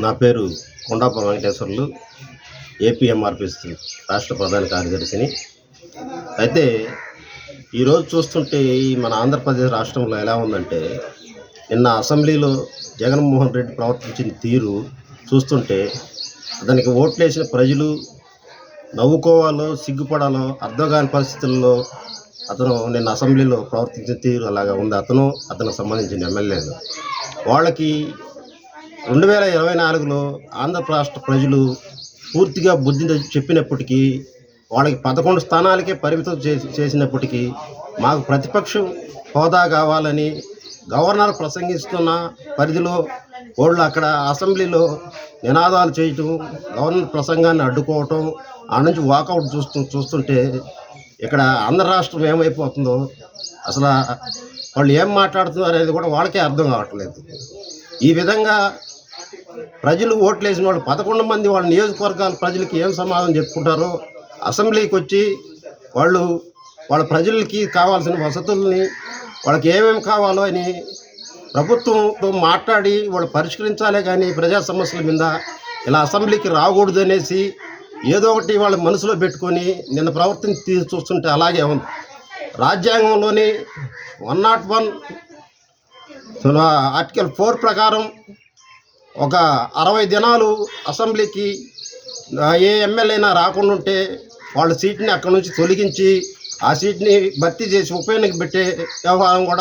నా పేరు కొండాప వెంకటేశ్వర్లు ఏపీఎంఆర్పిస్ రాష్ట్ర ప్రధాన కార్యదర్శిని. అయితే ఈరోజు చూస్తుంటే ఈ మన ఆంధ్రప్రదేశ్ రాష్ట్రంలో ఎలా ఉందంటే నిన్న అసెంబ్లీలో జగన్మోహన్ రెడ్డి ప్రవర్తించిన తీరు చూస్తుంటే అతనికి ఓట్లేసిన ప్రజలు నవ్వుకోవాలో సిగ్గుపడాలో అర్థం కాని పరిస్థితుల్లో అతను నిన్న అసెంబ్లీలో ప్రవర్తించిన తీరు అలాగా ఉంది. అతను అతనికి సంబంధించిన ఎమ్మెల్యేలు. వాళ్ళకి రెండు వేల ఇరవై నాలుగులో ఆంధ్ర రాష్ట్ర ప్రజలు పూర్తిగా బుద్ధి చెప్పినప్పటికీ వాళ్ళకి పదకొండు స్థానాలకే పరిమితం చేసినప్పటికీ మాకు ప్రతిపక్షం హోదా కావాలని గవర్నర్ ప్రసంగిస్తున్న పరిధిలో వాళ్ళు అక్కడ అసెంబ్లీలో నినాదాలు చేయటం గవర్నర్ ప్రసంగాన్ని అడ్డుకోవటం ఆ నుంచి వాకౌట్ చూస్తూ చూస్తుంటే ఇక్కడ ఆంధ్ర రాష్ట్రం ఏమైపోతుందో అసలు వాళ్ళు ఏం మాట్లాడుతున్నారు అనేది కూడా వాళ్ళకే అర్థం కావట్లేదు. ఈ విధంగా ప్రజలు ఓట్లు వేసిన వాళ్ళు పదకొండు మంది వాళ్ళ నియోజకవర్గాల ప్రజలకి ఏం సమాధానం చెప్పుకుంటారో అసెంబ్లీకి వచ్చి వాళ్ళు వాళ్ళ ప్రజలకి కావాల్సిన వసతుల్ని వాళ్ళకి ఏమేమి కావాలో అని ప్రభుత్వంతో మాట్లాడి వాళ్ళు పరిష్కరించాలే కానీ ప్రజా సమస్యల మీద ఇలా అసెంబ్లీకి రాకూడదు అనేసి ఏదో ఒకటి వాళ్ళ మనసులో పెట్టుకొని నిన్న ప్రవర్తన తీసి చూస్తుంటే అలాగే ఉంది. రాజ్యాంగంలోని one not one article four ప్రకారం ఒక అరవై దినాలు అసెంబ్లీకి ఏ ఎమ్మెల్యేనా అయినా రాకుండా ఉంటే వాళ్ళ సీట్ని అక్కడి నుంచి తొలగించి ఆ సీట్ని భర్తీ చేసి ఉప ఎన్నిక పెట్టే వ్యవహారం కూడా